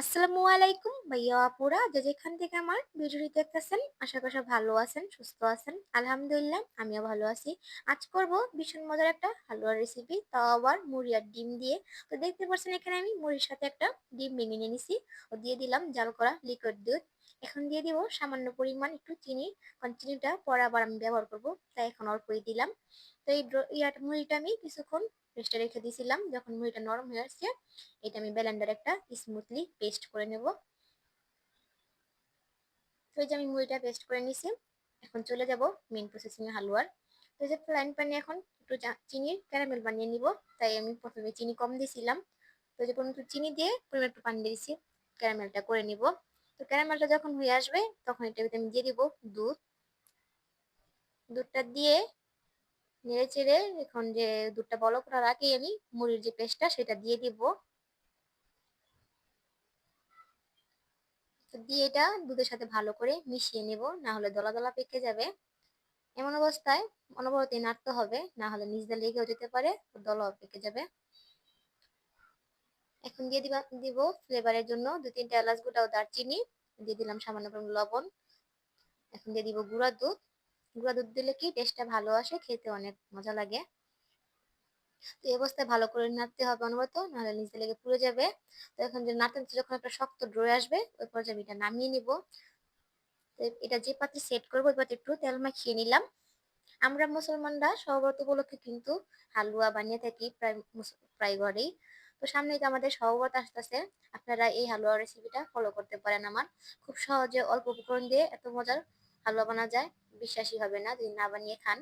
আসসালামু আলাইকুম। ভাইয়া, আপুরা, যে যেখান থেকে আমার ভিডিওটি দেখতেছেন, আশা করি ভালো আছেন, সুস্থ আছেন। আলহামদুলিল্লাহ, আমিও ভালো আছি। আজ করব ভীষণ মজার একটা হালুয়ার রেসিপি তাও আবার মুড়ি আর ডিম দিয়ে। তো দেখতে পাচ্ছেন, এখানে আমি মুড়ির সাথে একটা ডিম ভেঙে নিয়ে নিছি। ও দিয়ে দিলাম জাল করা লিকুইড দুধ। এখন দিয়ে দিব সামান্য পরিমাণ একটু চিনি, কারণ চিনিটা পরে আবার আমি ব্যবহার করব, তাই এখন অল্পই দিলাম। তো এই মুড়িটা আমি কিছুক্ষণ রেস্টে রেখে দিয়েছিলাম। যখন মুড়িটা নরম হয়ে আসছে, এটা আমি ব্লেন্ডার একটা স্মুথলি পেস্ট করে নেব। তো এই যে আমি মুড়িটা পেস্ট করে নিছি এখন চলে যাব মেন প্রসেসিং হালুয়ার। তো এই যে ফ্রাইং প্যানে এখন একটু চিনির ক্যারামেল বানিয়ে নিব। তাই আমি প্রথমে চিনি কম দিয়েছিলাম। তো যে পরিমাণ চিনি দিয়ে পরিমাণ একটু পানি দিয়েছি ক্যারামেলটা করে নিব। তো ক্যারামেলটা যখন হয়ে আসবে, তখন এটা আমি দিয়ে দিব দুধ। দুধটা দিয়ে নেড়ে চেড়ে এখন যে দুধটা বলো করার আগেই আমি মুড়ির যে পেস্টটা সেটা দিয়ে দিব। দিয়ে এটা দুধের সাথে ভালো করে মিশিয়ে নেব, না হলে দলা দলা পেকে যাবে। এমন অবস্থায় অনবরতই নাড়তে হবে, না হলে নিচ দিয়ে লেগেও যেতে পারে, দলাও পেকে যাবে। এখন দিয়ে দিবা, দিব ফ্লেভারের জন্য দু তিনটা এলাচ গোটা ও দারচিনি, দিয়ে দিলাম সামান্য পরিমাণ লবণ। এখন দিয়ে দিব গুঁড়া দুধ। গুঁড়া দুধ দিলে কি টেস্টটা ভালো আসে? খেতে অনেক মজা লাগে। তো এই অবস্থায় ভালো করে নাড়তে হবে অনবরত, নাহলে নিচে লেগে পুড়ে যাবে। তো এখন যে নাড়তে যখন একটা শক্ত ড্রয়ে আসবে, ওই পর্যায়ে আমি এটা নামিয়ে নিব। তো এটা যে পাত্রে সেট করব, ওই পাত্রে একটু তেল মাখিয়ে নিলাম। আমরা মুসলমানরা সহব্রত উপলক্ষে কিন্তু হালুয়া বানিয়ে থাকি প্রায় প্রায় ঘরেই। তো সামনে তো আমাদের সহব্রত আসতেছে। আপনারা এই হালুয়া রেসিপিটা ফলো করতে পারেন আমার। খুব সহজে অল্প উপকরণ দিয়ে এত মজার হালুয়া বানা যায়, বিশ্বাসই হবে না যদি না বানিয়ে খান।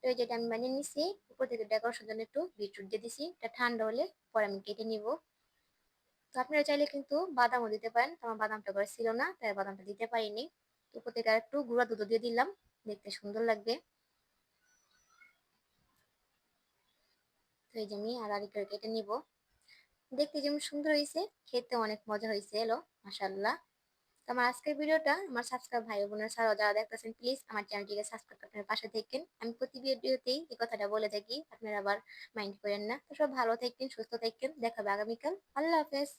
তো এই যেটা আমি বানিয়ে নিছি, উপর থেকে ডেকোরেশন জন্য একটু বিটরুট দিয়ে দিছি, এটা ঠান্ডা হলে পরে আমি কেটে নিব। তো আপনারা চাইলে কিন্তু বাদামও দিতে পারেন আমার বাদামটা করে ছিল না, তাই বাদামটা দিতে পারিনি। তো উপর থেকে একটু গুঁড়া দুধ দিয়ে দিলাম, দেখতে সুন্দর লাগবে। তো এই যে আমি আর আরেকটা কেটে নিব। দেখতে যেমন সুন্দর হয়েছে খেতে অনেক মজা হয়েছে, এলো মাসাল্লাহ তো আমার আজকের ভিডিওটা, আমার সাবস্ক্রাইব ভাই বোনের সারা যারা দেখতেছেন প্লিজ আমার চ্যানেলটিকে সাবস্ক্রাইব করে পাশে থাকেন আমি প্রতি ভিডিওতেই এই কথাটা বলে থাকি, আপনারা আবার মাইন্ড করেন না। তো সব ভালো থাকেন সুস্থ থাকেন দেখাবে আগামীকাল। আল্লাহ হাফেজ।